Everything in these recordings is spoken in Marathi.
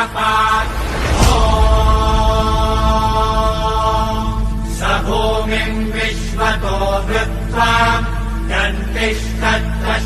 कपात् स भूमिम् विश्वतो वृत्त्वा दन्तिष्ठत्र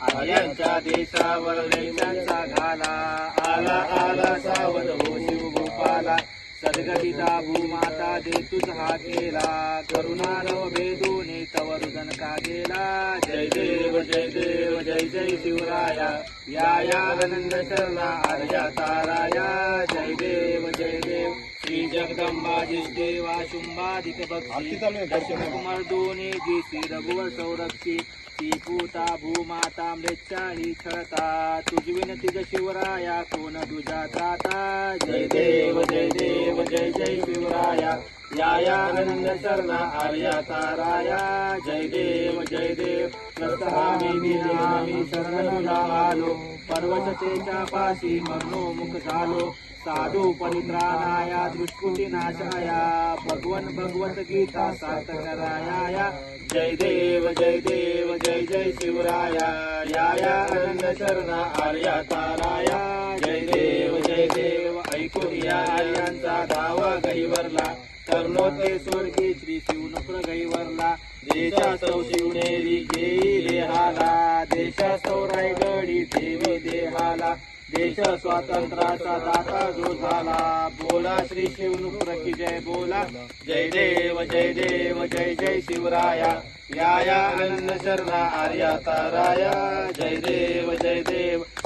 आर्यांच्या देशावर रेषांचा घाला. आला आला सावध हो शिवगोपाला. सद्गतीचा भूमाता दे तुझ हा करुणा करुणारव भेदूने तव रुदन का गेला. जय देव जय देव जय जय शिवराया. या या आनंद शरणा आर्या ताराया. जय देव जय देव. श्री जगदंबा जिष्देवा शुंभादिक भक्ती कुमार दोने जी श्री रघुवर संरक्षी ती पूता भूमाता मृत्या ही छळता. तुझी विनती शिवराया कोण तुझा त्राता जय देव जय जय शिवराया. यानंद शरणा आर्या ताराया. जय देव जय देव. प्रसहामी दिनामी शरण आलो पर्वततेच्या पाशी मनोमुख झालो. साधू परित्राणाया दृष्कुटी नाशाया भगवन भगवत गीता सार्थकराया जय देव जय देव जय जय शिवराया. यानंद शरणा आर्या ताराया. जय देव जय देव. या आर्यांचा धावा गैवरला कर्णोते स्वर्गी श्री शिवनुप्र गैवरला देशास्तव शिवनेरी घेई देहाला देशास्तव रायगडी ठेवी देहाला. देश स्वातंत्र्याचा दाता जो झाला बोला श्री शिवनुप्र की जय बोला. जय देव जय देव जय जय शिवराया. या या अन्न शरणा आर्या ताराया. जय देव जय देव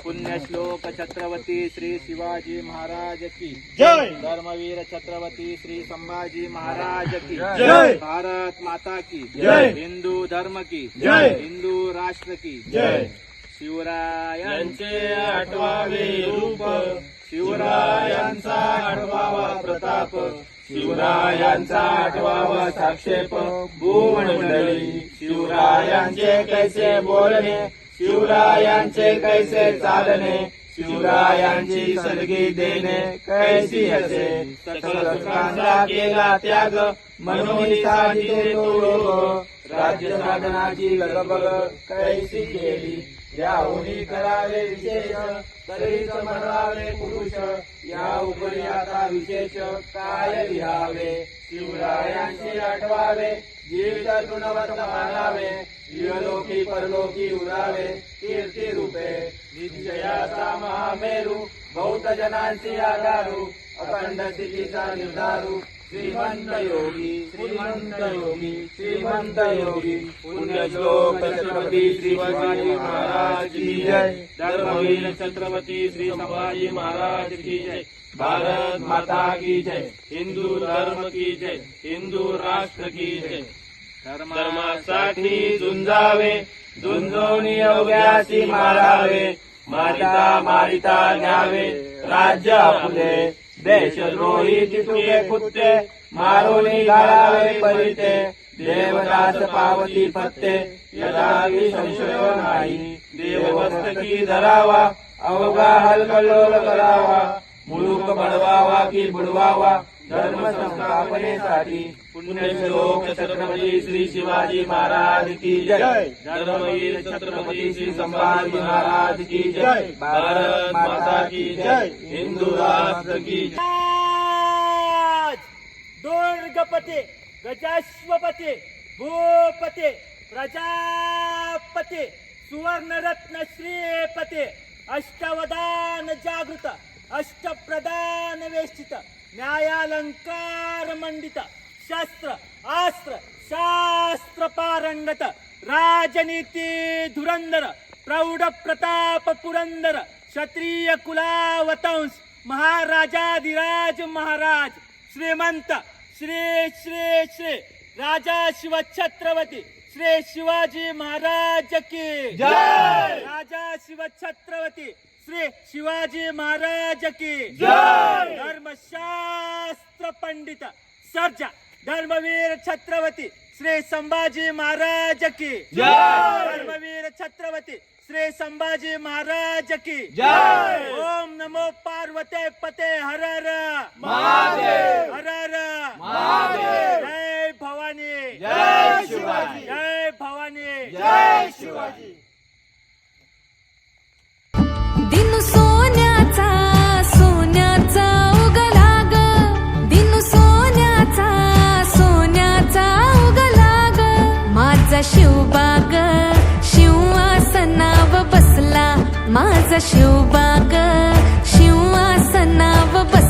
पुण्यश्लोक छत्रपती श्री शिवाजी महाराज की। जय. धर्मवीर छत्रपती श्री संभाजी महाराज की। जय. भारत माता की। जय. हिंदू धर्म की। जय. हिंदू राष्ट्र की। जय. शिवरायांचे आठवावे रूप। शिवरायांचा आठवावा प्रताप। शिवरायांचा आठवावा साक्षेप। भूमंडळी शिवरायांचे कैसे बोलणे? शिवरायांचे कैसे चालणे शिवरायांची सलगी देणे कैसी असे सकल सुखांचा केला त्याग म्हणून साजिले तो योग. राज्य साधनाची लगबग कैसी केली? याहुनी करावे विशेष तरीच म्हणावे पुरुष. या उपरी आता विशेष काय लिहावे? शिवरायांशी आठवावे जीवित तृणवत मानावे. इहलोकी परलोकी उरावे कीर्ती रूपे. निश्चयाचा महामेरू बहुत जनांची आधारू अखंड स्थितीचा निर्धारू. श्रीमंत योगी श्रीमंत योगी श्रीमंत योगी पुण्यश्लोक छत्रपती श्री शिवाजी महाराज की जय। धर्मवीर छत्रपती श्री संभाजी महाराज की जय। भारत माता की जय। हिंदू धर्म की जय। हिंदू राष्ट्र की जय। धर्मासाठी झुंजावे झुंजोनी अवघ्यासी मारावे मारिता मारिता न्यावे राज्य आपले देशद्रोही तितुके कुत्ते मारोनी घालावे परिते देवदास पावती फत्ते यदावी संशय नाही देवमस्तकी धरावा अवघा हलकलोल करावा मुलूक बडवावा की बुडवावा धर्म संस्थापनेसाठी पुण्यश्लोक छत्रपती श्री शिवाजी महाराज की जय। धर्मवीर छत्रपती श्री संभाजी महाराज की जय। भारत माता की जय। हिंदू राष्ट्र की जय। आज दुर्गपते गजाश्वपते भूपते प्रजापते सुवर्णरत्न श्रीपते अष्टवदान जागृत अष्टप्रदान वेष्टित। न्यायालंकार मंडित शास्त्र आस्त्र शास्त्र पारंगत राजनीती धुरंदर प्रौढ प्रताप पुरंदर क्षत्रिय कुलावतंस महाराजाधिराज महाराज श्रीमंत श्री श्री श्री राजा शिव छत्रपती श्री शिवाजी महाराज की जय. राजा शिव छत्रपती श्री शिवाजी महाराज की जय. धर्मशास्त्र पंडित सर्जा धर्मवीर छत्रपती श्री संभाजी महाराज की जय! धर्मवीर छत्रपती श्री संभाजी महाराज की जय! ओम नमो पार्वते पते हर हर महादेव! हर शिवाजी. जय भवानी. जय शिवाजी. सोन्याचा सोन्याचा सोन्याचा सोन्याचा शिवबाग शिवासनाव बसला. माझा शिवबाग शिवासनाव बसला.